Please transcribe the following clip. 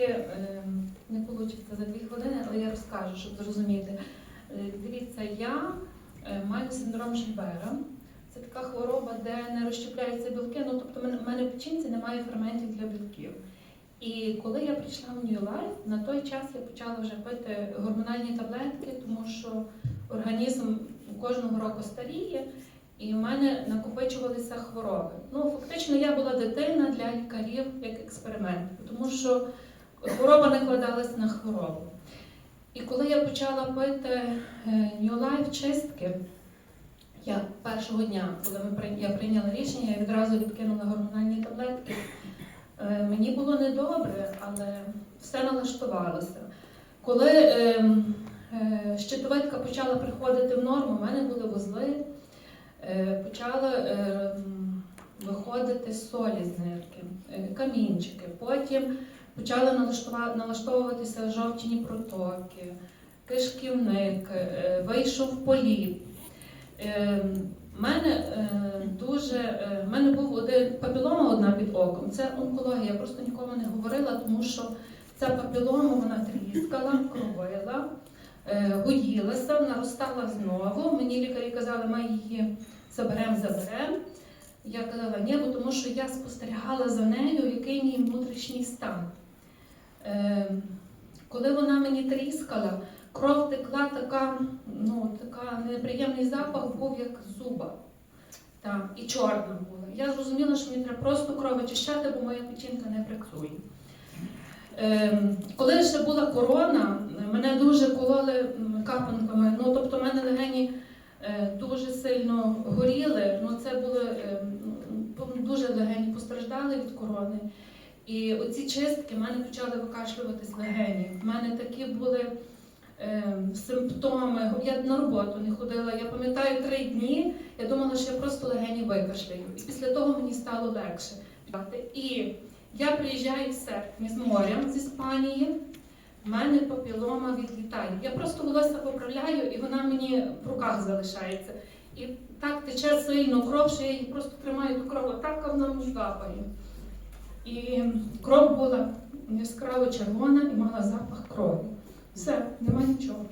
трошки е, не вийде за дві хвилини, але я розкажу, щоб зрозуміти. Е, Дивіться, я е, маю синдром Жильбера. Це така хвороба, де не розщепляються білки. Ну, тобто, в мене в печінці немає ферментів для білків. І коли я прийшла в New Life, на той час я почала вже пити гормональні таблетки, тому що організм кожного року старіє, і в мене накопичувалися хвороби. Ну, фактично, я була дитина для лікарів як експеримент, тому що хвороба накладалась на хворобу. І коли я почала пити е, New Life чистки, я першого дня, коли ми я прийняла рішення, я відразу відкинула гормональні таблетки. Е, Мені було недобре, але все налаштувалося. Коли е, е, щитовидка почала приходити в норму, в мене були вузли, е, почали е, виходити солі з нирки, е, камінчики. Потім почали налаштовуватися жовчні протоки, кишківник, е, вийшов поліп. Е, в мене е, дуже е, в мене був один папілома одна під оком. Це онкологія. Я просто нікому не говорила, тому що ця папілома вона тріскала, кровила, е, гоїлася, наростала знову. Мені лікарі казали, ми її заберемо, заберемо. Я казала, ні, тому що я спостерігала за нею, який мій внутрішній стан. Е, коли вона мені тріскала, кров текла така, ну, така неприємний запах був як зуба. Так, і чорна була. Я зрозуміла, що мені треба просто кров очищати, бо моя печінка не працює. Ем, коли ще була корона, мене дуже кололи капанками. Ну, тобто, мене легені е, дуже сильно горіли. Ну, це були ем, м, дуже легені постраждали від корони. І оці чистки в мене почали викашлюватись легені. В мене такі були ем, симптоми. Я на роботу не ходила. Я пам'ятаю три дні. Я думала, що я просто легені викашляю. І після того мені стало легше. І я приїжджаю в серпні з моря з Іспанії. в мене папілома відлітає. Я просто волосся поправляю, і вона мені в руках залишається. І так тече сильно кров, що я її просто тримаю ту кров, отак вона капає. І кров була яскраво червона і мала запах крові. Все, нема нічого.